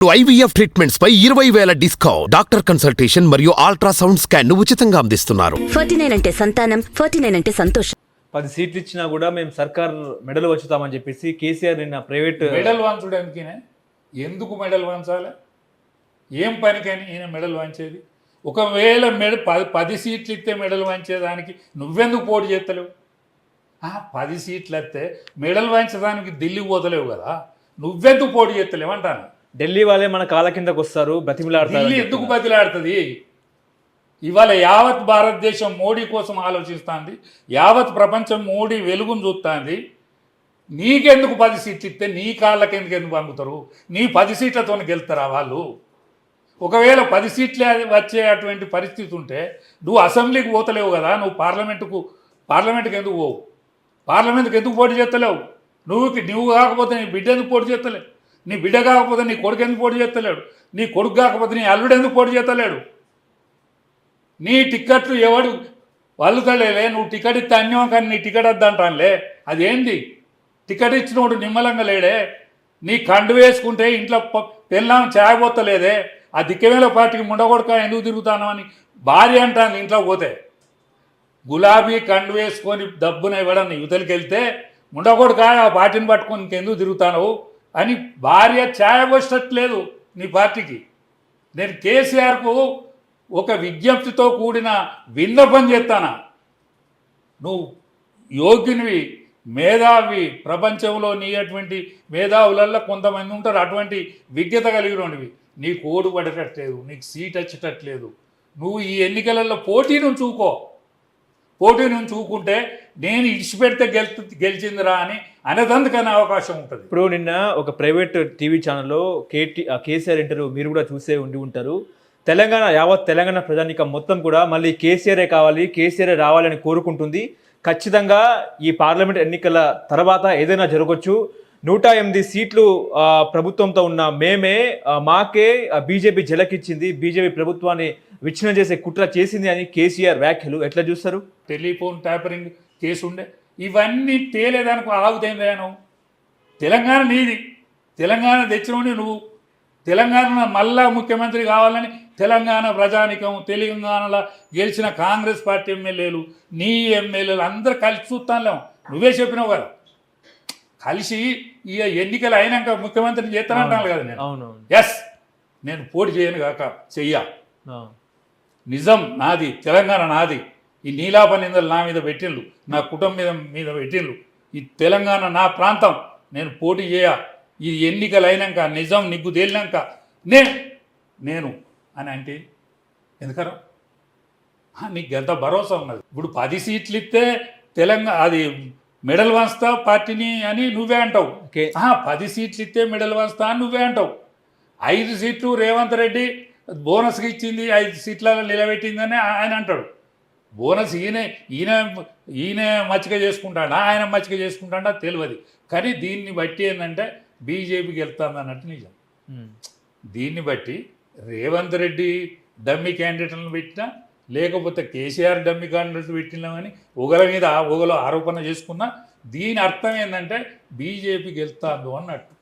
IVF treatments పై ఇరవై వేల డిస్కౌంట్. డాక్టర్ కన్సల్టేషన్ మరియు అల్ట్రాసౌండ్ స్కాన్ను ఉచితంగా అందిస్తున్నారు. ఫార్టీ నైన్ అంటే సంతానం ఫార్టీ నైన్ అంటే సంతోషం. పది సీట్లు ఇచ్చినా కూడా మేము సర్కార్ మెడల్ వచ్చుతామని చెప్పేసి కేసీఆర్ నిన్న ప్రైవేట్ మెడల్ వంచడానికినే ఎందుకు మెడల్ వంచాలి ఏం పనికని ఈయన మెడల్ వంచేది ఒకవేళ మెడ పది పది సీట్లు ఇస్తే మెడల్ వంచేదానికి నువ్వెందుకు పోటీ చేస్తలేవు? ఆ, పది సీట్లు వస్తే మెడల్ వంచడానికి ఢిల్లీ పోతలేవు కదా. నువ్వెందుకు పోటీ చేస్తలేవు అంటాను? ఢిల్లీ వాళ్ళే మన కాళ్ళ కిందకు వస్తారు బతిమిలాడతారు ఢిల్లీ ఎందుకు బదిలాడుతుంది ఇవాళ యావత్ భారతదేశం మోడీ కోసం ఆలోచిస్తుంది యావత్ ప్రపంచం మోడీ వెలుగును చూస్తుంది. నీకెందుకు పది సీట్లు ఇస్తే నీ కాళ్ళకి ఎందుకు ఎందుకు పంపుతారు? నీ పది సీట్లతో గెలుస్తారా వాళ్ళు? ఒకవేళ పది సీట్లే వచ్చే అటువంటి పరిస్థితి ఉంటే నువ్వు అసెంబ్లీకి పోతలేవు కదా నువ్వు పార్లమెంటుకు పార్లమెంట్కి ఎందుకు పోవు? పార్లమెంట్కి ఎందుకు పోటీ చేస్తలేవు? నువ్వు నువ్వు కాకపోతే నీ బిడ్డ ఎందుకు పోటీ చేస్తలేవు నీ బిడ్డ కాకపోతే నీ కొడుకు ఎందుకు పోటీ చేస్తలేడు? నీ కొడుకు కాకపోతే నీ అల్లుడు ఎందుకు పోటీ చేస్తలేడు? నీ టిక్కెట్లు ఎవడు వల్లుతలేలే నువ్వు టికెట్ ఇస్తే అన్యం కానీ నీ టికెట్ వద్దంటానులే. అదేంది? టికెట్ ఇచ్చినోడు నిమ్మలంగా లేడే. నీ కండు వేసుకుంటే ఇంట్లో ప- పెళ్ళాం చాయబోతలేదే. ఆ దిక్కమేల పార్టీకి ముండగొడక ఎందుకు తిరుగుతాను అని భార్య అంటాను ఇంట్లో పోతే. గులాబీ కండు వేసుకొని డబ్బున ఇవ్వడం యువతలకి వెళ్తే ముండగొడక ఆ పార్టీని పట్టుకొని ఇంకెందుకు తిరుగుతాను అని భార్య ఛాయబోసట్లేదు నీ పార్టీకి. నేను కేసీఆర్కు ఒక విజ్ఞప్తితో కూడిన విన్నపం చేస్తానా? నువ్వు యోగ్యునివి మేధావి ప్రపంచంలో నీ అటువంటి మేధావులలో కొంతమంది ఉంటారు. అటువంటి విజ్ఞత కలిగినవి నీకు ఓడు పడేటట్లేదు నీకు సీట్ వచ్చేటట్లేదు. నువ్వు ఈ ఎన్నికలలో పోటీను చూకో. పోటీను చూకుంటే నేను ఇడిచిపెడితే గెలు గెలిచిందిరా అని అనేదందుకనే అవకాశం ఉంటుంది. ఇప్పుడు నిన్న ఒక ప్రైవేట్ టీవీ ఛానల్లో కేటీ కేసీఆర్ ఇంటర్వ్యూ మీరు కూడా చూసే ఉండి ఉంటారు. తెలంగాణ యావత్ తెలంగాణ ప్రజానికం మొత్తం కూడా మళ్ళీ కేసీఆరే కావాలి కేసీఆర్ రావాలని కోరుకుంటుంది. ఖచ్చితంగా ఈ పార్లమెంట్ ఎన్నికల తర్వాత ఏదైనా జరగవచ్చు నూట ఎనిమిది సీట్లు ప్రభుత్వంతో ఉన్న మేమే మాకే బీజేపీ జలకిచ్చింది. బీజేపీ ప్రభుత్వాన్ని విచ్ఛిన్నం చేసే కుట్ర చేసింది అని కేసీఆర్ వ్యాఖ్యలు ఎట్లా చూస్తారు? టెలిఫోన్ ట్యాపరింగ్ కేసు ఉండే. ఇవన్నీ తేలేదానికి ఆగుతాయిందా నువ్వు తెలంగాణ నీది. తెలంగాణ తెచ్చినోడి నువ్వు. తెలంగాణ మళ్ళా ముఖ్యమంత్రి కావాలని తెలంగాణ ప్రజానికం తెలంగాణలో గెలిచిన కాంగ్రెస్ పార్టీ ఎమ్మెల్యేలు నీ ఎమ్మెల్యేలు అందరు కలిసి చూస్తానులేము నువ్వే చెప్పినావు కదా. కలిసి ఈ ఎన్నికలు అయినాక ముఖ్యమంత్రిని చేస్తానంటాను కదా నేను. ఎస్ నేను పోటీ చేయను కాక చెయ్యా. నిజం నాది తెలంగాణ నాది. ఈ నీలాప నిందలు నా మీద పెట్టిండ్రు నా కుటుంబం మీద మీద పెట్టిండ్రు. ఈ తెలంగాణ నా ప్రాంతం. నేను పోటీ చేయ. ఈ ఎన్నికలు అయినాక నిజం నిగ్గు తేలినాక నే నేను అని అంటే ఎందుకరా? నీకు ఎంత భరోసా ఉన్నది? ఇప్పుడు పది సీట్లు ఇస్తే తెలంగాణ అది మెడల్ వంచుతా పార్టీని అని నువ్వే అంటావు. పది సీట్లు ఇస్తే మెడల్ వంచుతా అని నువ్వే అంటావు. ఐదు సీట్లు రేవంత్ రెడ్డి బోనస్కి ఇచ్చింది ఐదు సీట్లలో నిలబెట్టిందని ఆయన అంటాడు. బోనస్ ఈయన ఈయన ఈయన మచ్చిక చేసుకుంటాడా? ఆయన మచ్చిక చేసుకుంటాడా? తెలియదు కానీ దీన్ని బట్టి ఏంటంటే బీజేపీకి వెళ్తుంది అన్నట్టు నిజం. దీన్ని బట్టి రేవంత్ రెడ్డి డమ్మీ క్యాండిడేట్లను పెట్టినా లేకపోతే కేసీఆర్ డమ్మీ క్యాండిడేట్ పెట్టినామని ఒకల మీద ఒకలో ఆరోపణ చేసుకున్నా దీని అర్థం ఏంటంటే బీజేపీకి వెళ్తాందు అన్నట్టు.